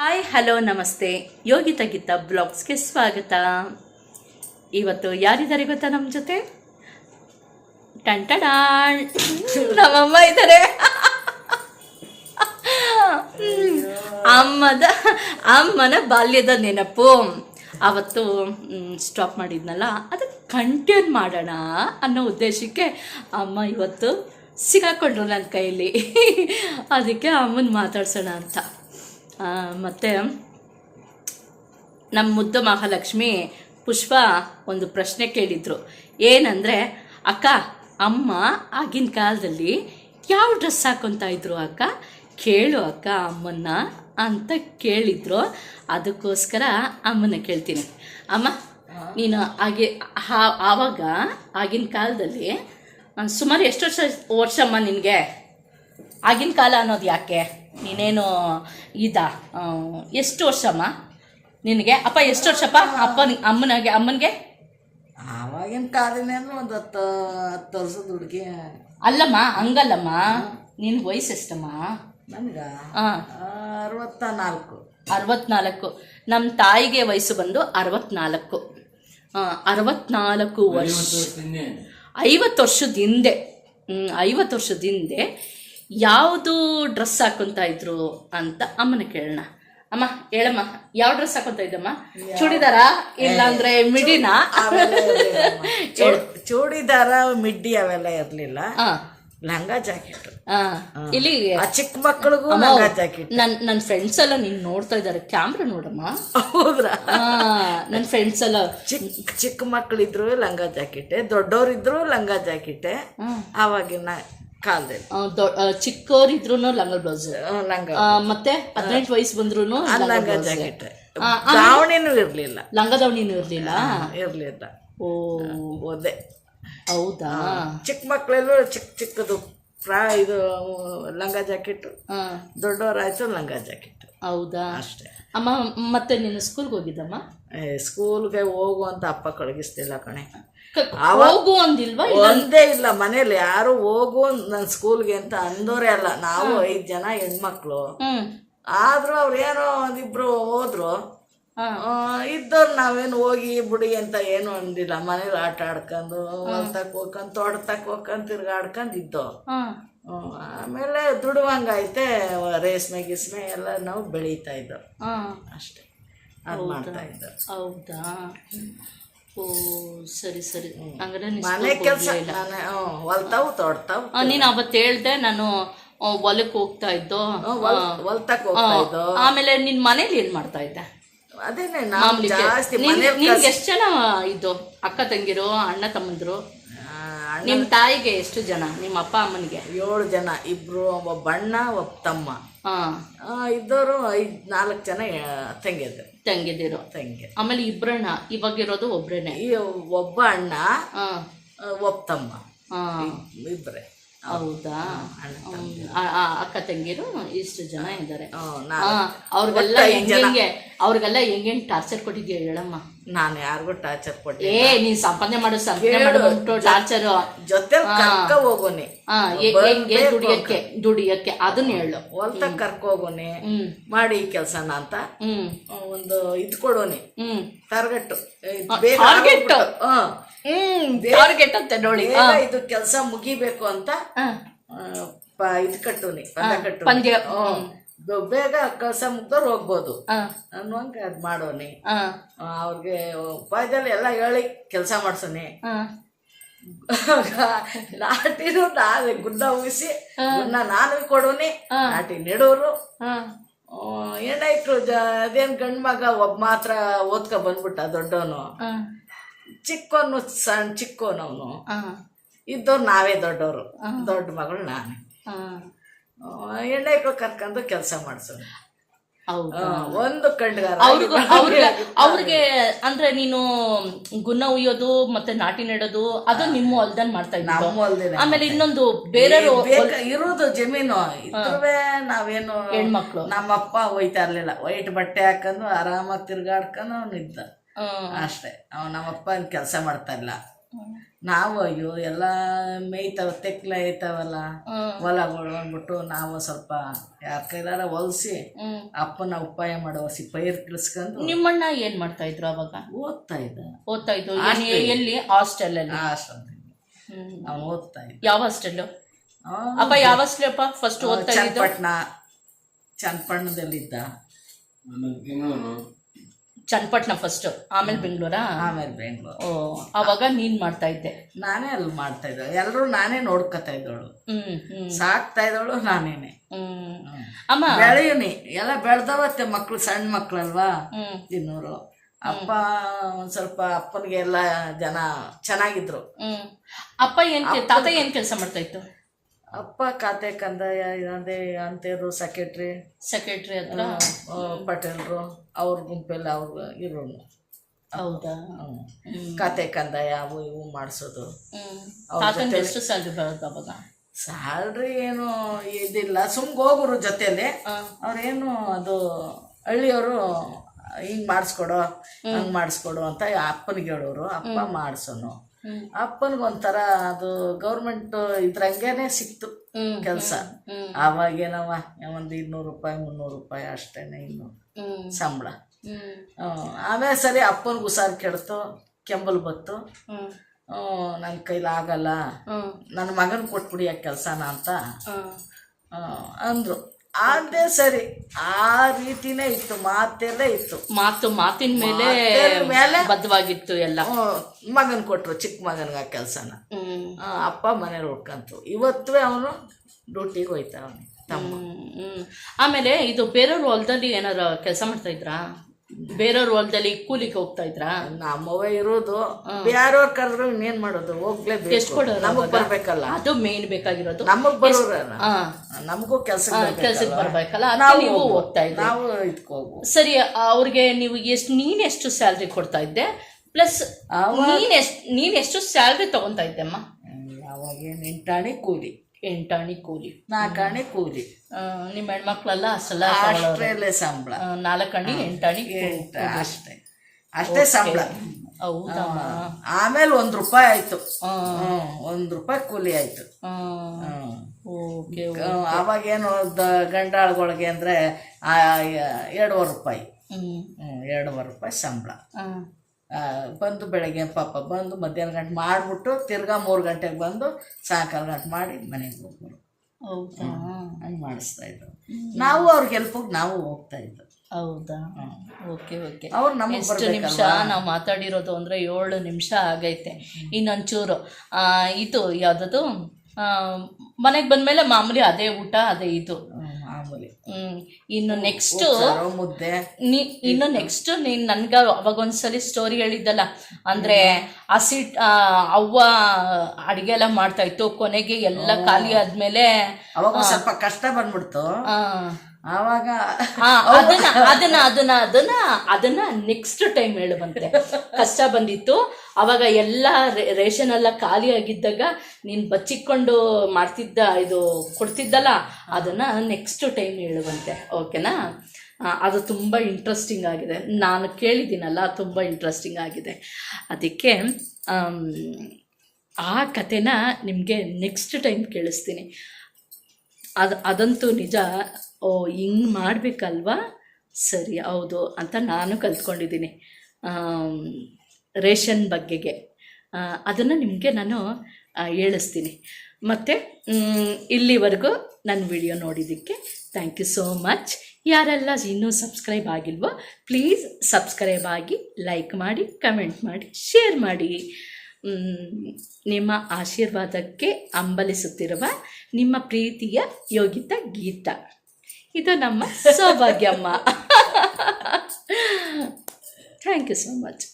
Hi, hello, ನಮಸ್ತೆ. ಯೋಗಿತ ಗೀತಾ ಬ್ಲಾಗ್ಸ್ಗೆ ಸ್ವಾಗತ. ಇವತ್ತು ಯಾರಿದ್ದಾರೆ ಗೊತ್ತಾ ನಮ್ಮ ಜೊತೆ? ಟಂಟಡಾಳ್ ನಮ್ಮಮ್ಮ ಇದ್ದಾರೆ. ಅಮ್ಮದ, ಅಮ್ಮನ ಬಾಲ್ಯದ ನೆನಪು. ಅವತ್ತು ಸ್ಟಾಪ್ ಮಾಡಿದ್ನಲ್ಲ, ಅದಕ್ಕೆ ಕಂಟಿನ್ಯೂ ಮಾಡೋಣ ಅನ್ನೋ ಉದ್ದೇಶಕ್ಕೆ ಅಮ್ಮ ಇವತ್ತು ಸಿಗಾಕೊಂಡ್ರು ನನ್ನ ಕೈಯಲ್ಲಿ. ಅದಕ್ಕೆ ಅಮ್ಮನ ಮಾತಾಡ್ಸೋಣ ಅಂತ. ಮತ್ತೆ ನಮ್ಮ ಮುದ್ದು ಮಹಾಲಕ್ಷ್ಮಿ ಪುಷ್ಪ ಒಂದು ಪ್ರಶ್ನೆ ಕೇಳಿದ್ರು. ಏನಂದರೆ ಅಕ್ಕ ಅಮ್ಮ ಆಗಿನ ಕಾಲದಲ್ಲಿ ಯಾವ ಡ್ರೆಸ್ ಹಾಕೊತಾ ಇದ್ರು ಅಕ್ಕ? ಕೇಳು ಅಕ್ಕ ಅಮ್ಮನ್ನ ಅಂತ ಕೇಳಿದ್ರು. ಅದಕ್ಕೋಸ್ಕರ ಅಮ್ಮನ ಕೇಳ್ತೀನಿ. ಅಮ್ಮ ನೀನು ಹಾಗೆ ಹಾ- ಆವಾಗ ಆಗಿನ ಕಾಲದಲ್ಲಿ ಸುಮಾರು ಎಷ್ಟು ವರ್ಷ ವರ್ಷಮ್ಮ ನಿನಗೆ? ಆಗಿನ ಕಾಲ ಅನ್ನೋದು ಯಾಕೆ? ನೀನೇನು ಇದಾ ಎಷ್ಟು ವರ್ಷಮ್ಮ? ನಿನಗೆ? ಅಪ್ಪ ಎಷ್ಟು ವರ್ಷಪ್ಪ? ಅಪ್ಪನ ಅಮ್ಮನಿಗೆ ಅಮ್ಮನಿಗೆ? ಆವಾಗಿನ ಕಾಲಿನೇನು ಒಂದು ಹತ್ತು ಹತ್ತು ವರ್ಷದ ಹುಡುಗಿ. ಅಲ್ಲಮ್ಮ ಹಂಗಲ್ಲಮ್ಮ. ನಿನ್ನ ವಯಸ್ಸು ಎಷ್ಟಮ್ಮ? ನನ್ಗೆ ಹಾಂ ಅರವತ್ತ ನಾಲ್ಕು ಅರವತ್ನಾಲ್ಕು. ನಮ್ಮ ತಾಯಿಗೆ ವಯಸ್ಸು ಬಂದು ಅರವತ್ನಾಲ್ಕು. ಅರವತ್ನಾಲ್ಕು ವರ್ಷ. ಐವತ್ತು ವರ್ಷದ ಹಿಂದೆ. ಹ್ಮ್, ಐವತ್ತು ವರ್ಷದ ಹಿಂದೆ ಯಾವುದು ಡ್ರೆಸ್ ಹಾಕೊಂತ ಇದ್ರು ಅಂತ ಅಮ್ಮನ ಕೇಳೋಣ. ಅಮ್ಮ ಹೇಳಮ್ಮ ಯಾವ ಡ್ರೆಸ್ ಹಾಕೊಂತ ಇದ್ದಮ್ಮ? ಚೂಡಿದಾರ ಇಲ್ಲಾಂದ್ರೆ ಮಿಡಿನ? ಅವೆಲ್ಲ ಚೂಡಿದಾರ ಮಿಡ್ಡಿ ಅವೆಲ್ಲ ಇರ್ಲಿಲ್ಲ. ಲಂಗ ಜಾಕೆಟ್. ಇಲ್ಲಿ ಚಿಕ್ಕ ಮಕ್ಕಳಿಗೂ ಲಂಗ ಜಾಕೆಟ್. ನನ್ ನನ್ನ ಫ್ರೆಂಡ್ಸ್ ಎಲ್ಲ ನೀನ್ ನೋಡ್ತಾ ಇದ್ದಾರೆ. ಕ್ಯಾಮ್ರಾ ನೋಡಮ್ಮ. ಹೌದ್ರಾ? ನನ್ ನನ್ನ ಫ್ರೆಂಡ್ಸ್ ಎಲ್ಲ ಚಿಕ್ಕ ಚಿಕ್ಕ ಮಕ್ಕಳಿದ್ರು ಲಂಗ ಜಾಕೆಟ್ ದೊಡ್ಡೋರಿದ್ರು ಲಂಗ ಜಾಕೆಟ್. ಅವಾಗಿನ ಆವಾಗಿನ ಕಾಲದಲ್ಲಿ. ಚಿಕ್ಕವರಿದ್ರು ಲಂಗ ಬ್ಲೌಸ್. ಲಂಗ ಮತ್ತೆ ಹದಿನೆಂಟು ವಯಸ್ಸು ಬಂದ್ರು ಲಂಗ ಜಾಕೆಟ್. ದಾವಣಿನೂ ಇರ್ಲಿಲ್ಲ. ಲಂಗ ದಾವಣಿನೂ ಇರ್ಲಿಲ್ಲ? ಇರ್ಲಿಲ್ಲ. ಓ. ಓದೆ ಹೌದಾ? ಚಿಕ್ಕ ಮಕ್ಕಳೆಲ್ಲೂ ಚಿಕ್ಕ ಚಿಕ್ಕದು ಪ್ರಾ ಇದು ಲಂಗ ಜಾಕೆಟ್. ದೊಡ್ಡವರಾಯ್ತು ಲಂಗ ಜಾಕೆಟ್. ಹೌದಾ? ಅಷ್ಟೇ. ಅಮ್ಮ ಮತ್ತೆ ನೀನು ಸ್ಕೂಲ್ಗೆ ಹೋಗಿದ್ದಮ್ಮ? ಏ, ಸ್ಕೂಲ್ಗೆ ಹೋಗು ಅಂತ ಅಪ್ಪ ಕಳಗಿಸ್ತಿಲ್ಲ ಕಣೆ. ಕ- ಹೋಗು ಅಂದಿಲ್ವಾ ಒಂದೇ ಇಲ್ಲ ಮನೇಲಿ ಯಾರು ಹೋಗು ನನ್ನ ಸ್ಕೂಲ್ಗೆ ಅಂತ ಅಂದೋರೆ ಅಲ್ಲ. ನಾವು ಐದು ಜನ ಹೆಣ್ಮಕ್ಳು. ಹ್ಮ್. ಆದ್ರೂ ಅವ್ರು ಏನೋ ಒಂದಿಬ್ರು ಹೋದ್ರು. ಹಾ. ಇದ್ದವ್ರು ನಾವೇನು ಹೋಗಿ ಬಿಡಿ ಅಂತ ಏನು ಅಂದಿಲ್ಲ. ಮನೇಲಿ ಆಟ ಆಡ್ಕೊಂಡು ಹೊಲ್ತಕ್ ಹೋಗ್ಕೊಂಡು ತೋಡ್ತಕ್ ಹೋಗ್ಕೊಂಡ್ ತಿರ್ಗಾಡ್ಕೊಂಡು ಇದ್ದೋ. ಹಾ. ಆಮೇಲೆ ದುಡುವಂಗೈತೆ ರೇಷ್ಮೆ ಗಿಸ್ಮೆ ಎಲ್ಲ ನಾವು ಬೆಳೀತಾ ಇದ್ದೋ ಹಾ. ಅಷ್ಟೇ. ಅದು ಮಾಡ್ತಾ ಹೌದಾ? ಓ ಸರಿ ಸರಿ. ಹಂಗಾರೆ ನೀನ್ ಮನೆ ಕೆಲಸ ಹೊಲ್ತಾವು ತೋಡ್ತಾವು ನೀನು ಅವತ್ತು ಹೇಳ್ದೆ ನಾನು ಹೊಲಕ್ಕೆ ಹೋಗ್ತಾ ಇದ್ದೋ? ಹೊಲ್ತಕ್ಕೆ ಹೋಗ್ತಾ ಇದ್ದೋ? ಆಮೇಲೆ ನಿನ್ನ ಮನೇಲಿ ಏನು ಮಾಡ್ತಾ ಇದ್ದೆ? ಅದೇನೆ ನಾನು ಜಾಸ್ತಿ ನಿನ್ಗೆ ಎಷ್ಟು ಜನ ಇದ್ದು? ಅಕ್ಕ ತಂಗಿರು ಅಣ್ಣ ತಮ್ಮಂದ್ರು? ನಿಮ್ ತಾಯಿಗೆ ಎಷ್ಟು ಜನ? ನಿಮ್ಮ ಅಪ್ಪ ಅಮ್ಮನಿಗೆ? ಏಳು ಜನ ಇಬ್ರು ಒಬ್ಬ ಬಣ್ಣ ಒಬ್ಬ ತಮ್ಮ. ಆ, ಇದ್ದವರು ಐದ್ ನಾಲ್ಕು ಜನ ಆ, ತಂಗಿದ್ರು ತಂಗಿದಿರು. ತಂಗಿ. ಆಮೇಲೆ ಇಬ್ರಣ್ಣ ಇವಾಗ ಇರೋದು ಒಬ್ರೇನೆ? ಈ ಒಬ್ಬ ಅಣ್ಣ ಆ, ಒಬ್ಬ ತಮ್ಮ. ಹಾ. ಇಬ್ಬರೇ ಹೌದಾ? ಹ್ಮ್. ಆ- ಆ ಅಕ್ಕ ತಂಗಿರು ಇಷ್ಟು ಜನ ಇದ್ದಾರೆ. ಅವ್ರಿಗೆಲ್ಲ ಹೆಂಗೆ ಅವ್ರಿಗೆಲ್ಲ ಹೆಂಗೆ ಟಾರ್ಚರ್ ಕೊಟ್ಟಿದ್ಯಾ ಹೇಳಮ್ಮ. ನಾನು ಯಾರಿಗೂ ಟಾರ್ಚರ್ ಕೊಟ್ಟೆ ಏ ನೀನ್ ಸಂಪಾದನೆ ಮಾಡು ಸಂಪಾದನೆ ಮಾಡು ಟಾರ್ಚರ್ ಜೊತೆ ಕರ್ಕ ಹೋಗೋನೆ. ದುಡಿಯಕ್ಕೆ ದುಡಿಯಕ್ಕೆ ಅದನ್ನ ಹೇಳು. ಹೊಲ್ತ ಕರ್ಕ ಹೋಗೋನೆ. ಮಾಡಿ ಈ ಕೆಲ್ಸನ ಅಂತ. ಹ್ಮ್. ಒಂದು ಇದ್ ಕೊಡೋನೆ. ಹ್ಮ್. ಟಾರ್ಗೆಟ್? ಹ್ಮ್ ಟಾರ್ಗೆಟ್ ಅಂತ ನೋಡಿ. ಇದು ಕೆಲಸ ಮುಗಿಬೇಕು ಅಂತ ಇದ್ ಕಟ್ಟೋನಿ ಪಂದ್ಯ ಪಂದ್ಯ ಬೇಗ ಕೆಲಸ ಮುಗ್ದವ್ರು ಹೋಗ್ಬೋದು. ಅನ್ನುವಂಗ ಅದ್ ಮಾಡೋನಿ. ಅವ್ರಿಗೆ ಉಪಾಯದಲ್ಲಿ ಎಲ್ಲ ಹೇಳಿ ಕೆಲಸ ಮಾಡ್ಸೋನಿ. ನಾಟಿನೂ ನಾವೇ ಗುಡ್ಡ ಉಗಿಸಿ ಗುಡ್ಡ ನಾನು ಕೊಡೋನಿ ನಾಟಿ ನೆಡೋರು. ಏನಾಯ್ತು ಅದೇನು ಗಂಡು ಮಗ ಒಬ್ಬ ಮಾತ್ರ ಓದ್ಕೊ ಬಂದ್ಬಿಟ್ಟ ದೊಡ್ಡವನು. ಚಿಕ್ಕೋನು ಚಿಕ್ಕವನು ಸಣ್ಣ ಚಿಕ್ಕವನವನು ಇದ್ದವ್ರು ನಾವೇ ದೊಡ್ಡವರು. ದೊಡ್ಡ ಮಗಳು ನಾನು. ಹೆಣ್ಣೈಕ್ಳು ಕರ್ಕೊಂಡು ಕೆಲಸ ಮಾಡಿಸೋಣ ಒಂದು ಕಂಡ್ಗಾರ ಅವ್ರಿಗೆ ಅಂದ್ರೆ ನೀನು ಗುಣ ಉಯ್ಯೋದು ಮತ್ತೆ ನಾಟಿ ನೆಡೋದು ಅದು ನಿಮ್ಮ ಹೊಲ್ದಲ್ಲಿ ಮಾಡ್ತಾ ಇದ್ದೀನಿ ಆಮೇಲೆ ಇನ್ನೊಂದು ಬೇರೆ ಇರೋದು ಜಮೀನು. ಇದ್ರುವೆ ನಾವೇನು ಹೆಣ್ಮಕ್ಳು. ನಮ್ಮಪ್ಪ ಒಯ್ತಾ ಇರ್ಲಿಲ್ಲ. ವೈಟ್ ಬಟ್ಟೆ ಹಾಕೊಂಡು ಆರಾಮಾಗಿ ತಿರ್ಗಾಡ್ಕೊಂಡು ಅವ್ನು ಇದ್ದ. ಅಷ್ಟೇ. ಅವ್ ನಮ್ಮಪ್ಪ ಕೆಲಸ ಮಾಡ್ತಾ ಇಲ್ಲ. ನಾವು ಅಯ್ಯೋ ಎಲ್ಲ ಮೇಯ್ತಾವ ತೆಕ್ಲ ಐತಾವಲ್ಲ. ಹೊಲಗಳು ಅಂದ್ಬಿಟ್ಟು ನಾವು ಸ್ವಲ್ಪ ಯಾರ ಕೈಲಾರ ಹೊಲ್ಸಿ ಅಪ್ಪನ ಉಪಾಯ ಮಾಡೋ ಸಿ ಪೈರ್ ಕಿಳಿಸ್ಕೊಂಡು ನಿಮ್ಮಣ್ಣ ಏನ್ ಮಾಡ್ತಾ ಇದ್ರು ಅವಾಗ? ಓದ್ತಾ ಇದ್ದ. ಓದ್ತಾ ಇದ್ದು ಎಲ್ಲಿ ಹಾಸ್ಟೆಲ್. ಅಲ್ಲಿ? ಹಾಸ್ಟೆಲ್ ಅವ್ನು ನಾವು ಓದ್ತಾ ಇದ್ದ. ಯಾವ ಹಾಸ್ಟೆಲ್? ಅಪ್ಪ ಯಾವ ಹಾಸ್ಟೆಲ್ ಅಪ್ಪ? ಫಸ್ಟ್ ಓದ್ತಾ ಇದ್ದ? ಚನ್ನಪಟ್ಟಣ ಚನ್ನಪಟ್ಟಣದಲ್ಲಿದ್ದ. ಚನ್ನಪಟ್ಟಣ ಫಸ್ಟ್ ಆಮೇಲೆ ಬೆಂಗಳೂರಾ? ಆಮೇಲೆ ಬೆಂಗಳೂರು. ಓ ಅವಾಗ ನೀನ್ ಮಾಡ್ತಾ ಇದ್ದೆ? ನಾನೇ ಅಲ್ಲಿ ಮಾಡ್ತಾ ಇದ್ದೆ. ಎಲ್ಲರೂ ನಾನೇ ನೋಡ್ಕೊತಾ ಇದ್ದವಳು ಹ್ಮ್ ಹ್ಮ್. ಸಾಕ್ತಾ ಇದ್ದವಳು ನಾನೇನೆ. ಹ್ಮ್. ಅಮ್ಮ. ಬೆಳೆಯುನಿ. ಎಲ್ಲ ಬೆಳ್ದವತ್ತೆ ಮಕ್ಳು ಸಣ್ಣ ಮಕ್ಳಲ್ವಾ? ಹ್ಮ್. ತಿನ್ನೋರು ಅಪ್ಪ ಒಂದ್ ಸ್ವಲ್ಪ ಅಪ್ಪನಿಗೆ ಎಲ್ಲ ಜನ ಚೆನ್ನಾಗಿದ್ರು. ಹ್ಮ್. ಅಪ್ಪ ಏನ್ ತಾತ ಏನ್ ಕೆಲಸ ಮಾಡ್ತಾ ಇತ್ತು? ಅಪ್ಪ ಖಾತೆ ಕಂದಾಯ ಅದೇ ಅಂತೇರು ಸೆಕ್ರೆಟ್ರಿ ಸೆಕ್ರೆಟ್ರಿ ಹತ್ರ? ಪಟೇಲ್ರು ಅವ್ರ ಗುಂಪೆಲ್ಲ ಅವ್ರು ಇರೋನು ಹೌದಾ? ಖಾತೆ ಕಂದಾಯ ಅವು ಇವು ಮಾಡಿಸೋದು. ಎಷ್ಟು ಸ್ಯಾಲ್ರಿ ಬರೋದು ಅವಾಗ? ಸ್ಯಾಲ್ರಿ ಏನು ಇದಿಲ್ಲ. ಸುಮ್ ಹೋಗುರು ಜೊತೆಯಲ್ಲಿ ಅವ್ರೇನು ಅದು ಹಳ್ಳಿಯವರು ಹಿಂಗೆ ಮಾಡಿಸ್ಕೊಡು ಹಂಗೆ ಮಾಡಿಸ್ಕೊಡು ಅಂತ ಅಪ್ಪನಿಗೆ ಹೇಳೋರು. ಅಪ್ಪ ಮಾಡಿಸೋನು. ಹ್ಮ್. ಅಪ್ಪನಿಗೆ ಒಂಥರ ಅದು ಗೌರ್ಮೆಂಟ್ ಇದ್ರಂಗೆನೆ ಸಿಕ್ತು ಕೆಲಸ. ಅವಾಗೇನವ ಆವಾಗೇನವ ಒಂದು ಇನ್ನೂರು ರೂಪಾಯಿ ಮುನ್ನೂರು ರೂಪಾಯಿ ಅಷ್ಟೇನೆ ಇನ್ನು ಸಂಬಳ. ಆಮೇಲೆ ಸರಿ ಅಪ್ಪನಿಗೆ ಹುಷಾರು ಕೆಡ್ತು ಕೆಂಬಲ್ ಬತ್ತು. ನನ್ನ ಕೈಲಿ ಆಗಲ್ಲ. ಹ್ಮ್. ನನ್ನ ಮಗನ ಕೊಟ್ಬಿಡಿ ಆ ಕೆಲಸನ ಅಂತ. ಅಂದ್ರು. ಅದೇ ಸರಿ. ಆ ರೀತಿನೇ ಇತ್ತು ಮಾತೆಲ್ಲ ಇತ್ತು. ಮಾತು ಮಾತಿನ ಮೇಲೆ ಮೇಲೆ ಬದ್ಧವಾಗಿತ್ತು ಎಲ್ಲ. ಮಗನ್ ಕೊಟ್ರು ಚಿಕ್ಕ ಮಗನ್ಗೆ ಆ ಕೆಲಸನ. ಅಪ್ಪ ಮನೇಲಿ ಹುಡ್ಕಂತು ಇವತ್ತು ಅವನು ಡ್ಯೂಟಿಗೆ ಹೋಯ್ತಾವನೆ ತಮ್ಮ. ಆಮೇಲೆ ಇದು ಬೇರೆಯವ್ರ ಹೊಲದಲ್ಲಿ ಏನಾರ ಕೆಲಸ ಮಾಡ್ತಾ ಇದ್ರಾ? ಬೇರೆಯವ್ರ ಹೊಲದಲ್ಲಿ ಕೂಲಿಗೆ ಹೋಗ್ತಾ ಇದ್ರ? ನಮ್ಮವ ಇರೋದು. ಯಾರೋರ್ ಕರೆದ್ರು ಇನ್ನೇನ್ ಮಾಡೋದು? ಎಷ್ಟು ಹೋಗ್ಲೇಬೇಕು ಕೊಡೋರು ನಮಗ್ ಅವಾಗ? ಬರ್ಬೇಕಲ್ಲ. ಅದು ಮೇನ್ ಬೇಕಾಗಿರೋದು. ನಮಗ್ ಬರೋರ ಹಾ. ನಮಗೂ ಕೆಲಸ ಕೆಲ್ಸಕ್ಕೆ ಬರ್ಬೇಕಲ್ಲ. ನಾವು ನೀವು ಹೋಗ್ತಾ ಇದ್ದೀವಿ ನಾವು ಇದಕ್ಕೆ ಸರಿ ಅವ್ರಿಗೆ ನೀವು ಎಷ್ಟು ನೀನ್ ಎಷ್ಟು ಸ್ಯಾಲ್ರಿ ಕೊಡ್ತಾ ಇದ್ದೆ? ಪ್ಲಸ್ ನೀನ್ ಎಷ್ಟು ನೀನ್ ಎಷ್ಟು ಸ್ಯಾಲ್ರಿ ತಗೊಂತಾ ಇದ್ದೆ ಅಮ್ಮ? ಅವಾಗೇನು ಏನ್ ಕೂಲಿ. ಎಂಟಾಣಿ ಕೂಲಿ. ನಾಲ್ಕಾಣಿ ಕೂಲಿ. ನಿಮ್ಮ ಹೆಣ್ಮಕ್ಳೆಲ್ಲ ಅಸಲ ಅಷ್ಟೇ ಸಂಬಳ. ನಾಲ್ಕಾಣಿ ಎಂಟಾಣಿ ಅಷ್ಟೇ. ಅಷ್ಟೇ ಸಂಬಳ. ಹೌದಮ್ಮ ಆಮೇಲೆ ಒಂದ್ ರೂಪಾಯಿ ಆಯ್ತು. ಒಂದು ರೂಪಾಯಿ ಕೂಲಿ ಆಯ್ತು. ಅವಾಗೇನು ಗಂಡಾಳುಗಳಿಗೆ ಅಂದ್ರೆ ಎರಡುವರೆ ರೂಪಾಯಿ. ಎರಡೂವರೆ ರೂಪಾಯಿ ಸಂಬಳ. ಬಂದು ಬೆಳಗ್ಗೆ ಪಾಪ ಬಂದು ಮಧ್ಯಾಹ್ನ ಗಂಟೆ ಮಾಡಿಬಿಟ್ಟು ತಿರ್ಗಾ ಮೂರು ಗಂಟೆಗೆ ಬಂದು ಸಾಯಂಕಾಲ ಗಂಟೆ ಮಾಡಿ ಮನೆಗೆ ಹೋಗ್ಬೋದು. ಹೌದಾ? ಹಂಗೆ ಮಾಡಿಸ್ತಾ ಇದ್ರು. ನಾವು ಅವ್ರ ಹೆಲ್ಪಿಗೆ ನಾವು ಹೋಗ್ತಾ ಇದ್ದರು ಹೌದಾ? Okay okay. ಅವ್ರು ನಮ್ಮ ಎಷ್ಟು ನಿಮಿಷ ನಾವು ಮಾತಾಡಿರೋದು ಅಂದರೆ ಏಳು ನಿಮಿಷ ಆಗೈತೆ. ಇನ್ನೊಂಚೂರು ಇದು ಯಾವುದದು? ಮನೆಗೆ ಬಂದಮೇಲೆ ಮಾಮೂಲಿ ಅದೇ ಊಟ ಅದೇ ಇದು. ಮಾಮೂಲಿ. ಹ್ಮ್. ಇನ್ನು ನೆಕ್ಸ್ಟ್ ಮುದ್ದೆ. ಇನ್ನು ನೆಕ್ಸ್ಟ್ ನೀನು ನನ್ಗೆ ಅವಾಗ ಒಂದ್ಸಲಿ ಸ್ಟೋರಿ ಹೇಳಿದ್ದಲ್ಲ. ಅಂದ್ರೆ ಹಸಿ ಆ, ಅವ್ವ ಅಡಿಗೆ ಎಲ್ಲ ಮಾಡ್ತಾ ಇತ್ತು. ಕೊನೆಗೆ ಎಲ್ಲ ಖಾಲಿ ಆದ್ಮೇಲೆ ಅವಾಗ ಸ್ವಲ್ಪ ಕಷ್ಟ ಬಂದ್ಬಿಡ್ತು. ಆವಾಗ ಅದನ್ನ ಅದನ್ನ ಅದನ್ನ ಅದನ್ನ ಅದನ್ನ ನೆಕ್ಸ್ಟ್ ಟೈಮ್ ಹೇಳುವಂತೆ. ಕಷ್ಟ ಬಂದಿತ್ತು. ಅವಾಗ ಎಲ್ಲ ರೇಷನ್ ಎಲ್ಲ ಖಾಲಿ ಆಗಿದ್ದಾಗ ನೀನು ಬಚ್ಚಿಕೊಂಡು ಮಾಡ್ತಿದ್ದ, ಇದು ಕೊಡ್ತಿದ್ದಲ್ಲ, ಅದನ್ನ ನೆಕ್ಸ್ಟ್ ಟೈಮ್ ಹೇಳುವಂತೆ. ಓಕೆನಾ? ಅದು ತುಂಬ ಇಂಟ್ರೆಸ್ಟಿಂಗ್ ಆಗಿದೆ. ನಾನು ಕೇಳಿದ್ದೀನಲ್ಲ, ತುಂಬ ಇಂಟ್ರೆಸ್ಟಿಂಗ್ ಆಗಿದೆ. ಅದಕ್ಕೆ ಆ ಕಥೆನ ನಿಮಗೆ ನೆಕ್ಸ್ಟ್ ಟೈಮ್ ಕೇಳಿಸ್ತೀನಿ. ಅದು, ಅದಂತೂ ನಿಜ. ಓ, ಹಿಂಗೆ ಮಾಡಬೇಕಲ್ವಾ? ಸರಿ, ಹೌದು ಅಂತ ನಾನು ಕಲ್ತ್ಕೊಂಡಿದ್ದೀನಿ. ರೇಷನ್ ಬಗ್ಗೆಗೆ. ಅದನ್ನು ನಿಮಗೆ ನಾನು ಹೇಳಿಸ್ತೀನಿ. ಮತ್ತು ಇಲ್ಲಿವರೆಗೂ ನನ್ನ ವಿಡಿಯೋ ನೋಡಿದ್ದಕ್ಕೆ ಥ್ಯಾಂಕ್ ಯು ಸೋ ಮಚ್. ಯಾರೆಲ್ಲ ಇನ್ನೂ ಸಬ್ಸ್ಕ್ರೈಬ್ ಆಗಿಲ್ವೋ, ಪ್ಲೀಸ್ ಸಬ್ಸ್ಕ್ರೈಬ್ ಆಗಿ ಲೈಕ್ ಮಾಡಿ, ಕಮೆಂಟ್ ಮಾಡಿ, ಶೇರ್ ಮಾಡಿ. ನಿಮ್ಮ ಆಶೀರ್ವಾದಕ್ಕೆ ಅಂಬಲಿಸುತ್ತಿರುವ ನಿಮ್ಮ ಪ್ರೀತಿಯ ಯೋಗಿತ ಗೀತ. ಇದು ನಮ್ಮ Saubhagyamma. Thank you so much